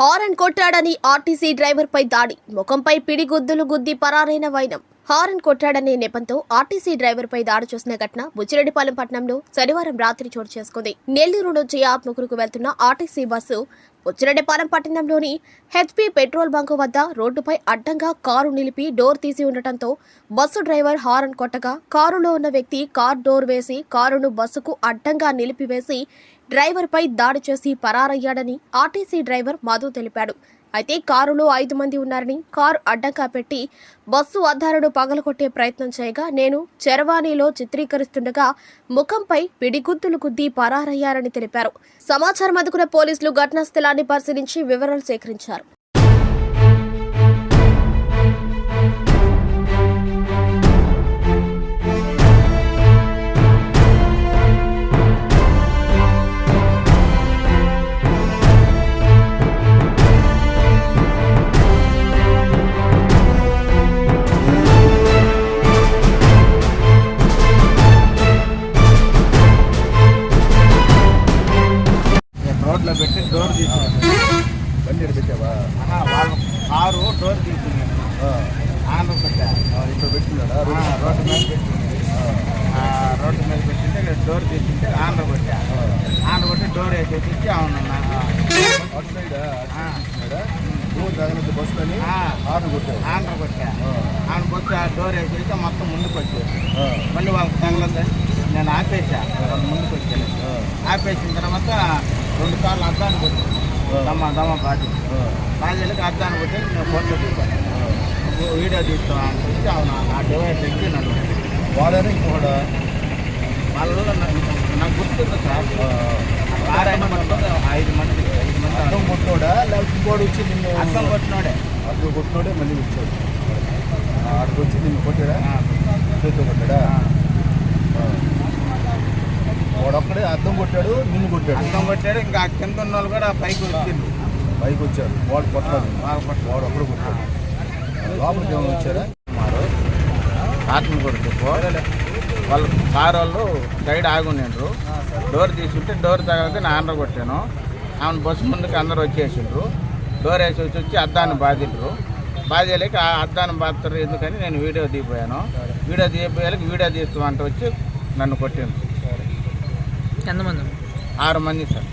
Horn కొట్టాడని RTC డ్రైవర్పై దాడి. ముఖంపై పిడిగుద్దులు గుద్ది పరారైన వైనం. హారన్ కొట్టాడనే నెపంతో ఆర్టీసీ డ్రైవర్పై దాడి చేసిన ఘటన బుచ్చిరెడ్డిపాలెం పట్టణంలో శనివారం రాత్రి చోటు చేసుకుంది. నెల్లూరు నుంచి ఆత్మకూరుకు వెళ్తున్న ఆర్టీసీ బస్సు బుచ్చిరెడ్డిపాలెం పట్టణంలోని హెచ్పీ పెట్రోల్ బంకు వద్ద రోడ్డుపై అడ్డంగా కారు నిలిపి డోర్ తీసి ఉండటంతో బస్సు డ్రైవర్ హారన్ కొట్టగా కారులో ఉన్న వ్యక్తి కార్ డోర్ వేసి కారును బస్సుకు అడ్డంగా నిలిపివేసి డ్రైవర్పై దాడి చేసి పరారయ్యాడని ఆర్టీసీ డ్రైవర్ మధు తెలిపాడు. అయితే కారులో ఐదు మంది ఉన్నారని కారు అడ్డంగా పెట్టి బస్సు అద్దాలను పగలగొట్టే ప్రయత్నం చేయగా నేను చెరవాణిలో చిత్రీకరిస్తుండగా ముఖంపై పిడిగుద్దులు గుద్ది పరారయ్యారని తెలిపారు. సమాచారం అందుకున్న పోలీసులు ఘటనా స్థలాన్ని పరిశీలించి వివరాలు సేకరించారు. ఈడ పెట్టావా? కారు డోర్ తీసుకున్నాను ఆ, ఆంధ్ర పెట్టా. ఇక్కడ రోడ్డు మీద రోడ్డు మీద పెట్టింటే నేను డోర్ తీసుకుంటే ఆంధ్ర కొట్టా. ఆంధ్ర కొట్టి డోర్ వేసేసి అవునన్నా అటు సైడ్? దూరం తగినంత బస్సు అని ఆ. హార్న్ కొట్టావు? ఆంధ్ర కొట్టా. ఆ, ఆంధ్ర కొట్టి ఆ డోర్ వేసేసి మొత్తం ముందుకు వచ్చేది. ఆ, మళ్ళీ వాళ్ళకి తగలదని నేను ఆపేసా వాళ్ళు ముందుకు వచ్చాను ఆపేసిన తర్వాత రెండు సార్లు ఆ. దమ్మ దమ్మ బాధ్యత ఆ, బాధ్యతలకు అద్దాన్ని కొట్టి నేను తీసాను ఆ. వీడియో తీస్తాను చెప్పి అవును? నా డివైస్ ఎక్కి నన్ను వాడారా ఇంకోడా వాళ్ళు నాకు గుర్తుంది సార్? ఆ, కారు అయిన మొత్తం ఐదు మంది ఐదు మంది అర్థం కొట్టినోడా? లేకపోతే ఇంకోటి వచ్చి నిన్ను అర్థం కొట్టినోడే. అర్థం కొట్టినోడే మళ్ళీ వచ్చాడు. ఆడికి వచ్చి నిన్ను కొట్టాడా? చేతితో కొట్టాడా ఆ. ఆ. అర్థం కొట్టాడు నిన్ను కొట్టాడు. అర్థం కొట్టాడు ఇంకా కింద ఉన్న వాళ్ళు కూడా పైకి వచ్చింది పైకి వచ్చాడు వాడు కొట్టాడు వాళ్ళు కొట్టాడు వాడు అప్పుడు కొట్టాడు. లోపలికి ఏమైనా వచ్చారా? మారు. ఆత్మ కొడుకు వాళ్ళు కారు వాళ్ళు సైడ్ ఆగుండ్రు డోర్ తీసుకుంటే డోర్ తగలితే నేను ఆంధ్ర కొట్టాను. ఆమె బస్సు ముందుకు అందరూ వచ్చేసిండ్రు. డోర్ వేసి వచ్చి వచ్చి అద్దాన్ని బాధిండ్రు. బాధలేక ఆ అద్దాన్ని బాధతారు ఎందుకని నేను వీడియో దిగిపోయాను వీడియో దిగిపోయాక వీడియో తీస్తామంటే వచ్చి నన్ను కొట్టిండ్రు. ఎంతమంది ఆరు మంది సార్.